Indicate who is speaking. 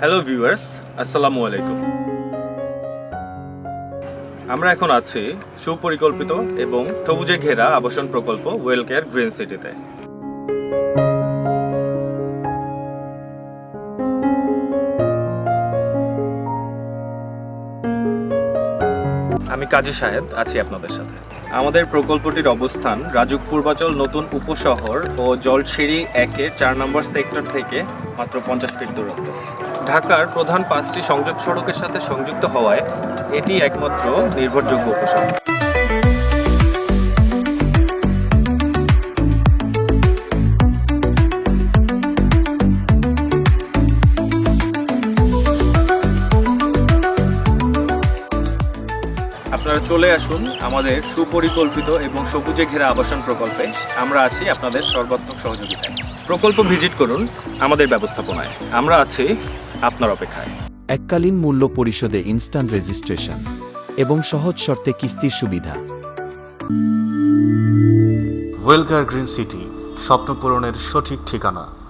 Speaker 1: Hello viewers আসসালামু আলাইকুম আমরা এখন আছি সুপরিকল্পিত এবং সবুজে ঘেরা আবাসন প্রকল্প ওয়েল কেয়ার গ্রিন সিটিতে আমি কাজী সাহেব, আছি আপনাদের সাথে। আমাদের প্রকল্পটির অবস্থান রাজুক পূর্বাচল নতুন উপশহর ও জলসিঁড়ি একে চার নম্বর সেক্টর থেকে মাত্র পঞ্চাশ ফিট দূরত্ব। ঢাকার প্রধান পাঁচটি সংযোগ সড়কের সাথে সংযুক্ত হওয়ায় এটি একমাত্র নির্ভরযোগ্য উপশহর আপনারা চলে আসুন আমাদের সুপরিকল্পিত এবং সবুজে ঘেরা আবাসন প্রকল্পে। আমরা আছি আপনাদের সর্বাত্মক সহযোগিতায়। প্রকল্প ভিজিট করুন আমাদের ব্যবস্থাপনায়। আমরা আছি আপনার অপেক্ষায়।
Speaker 2: এককালীন মূল্য পরিশোধে ইনস্ট্যান্ট রেজিস্ট্রেশন এবং সহজ শর্তে কিস্তির সুবিধা।
Speaker 3: ওয়েলকার গ্রিন সিটি স্বপ্ন পূরণের সঠিক ঠিকানা।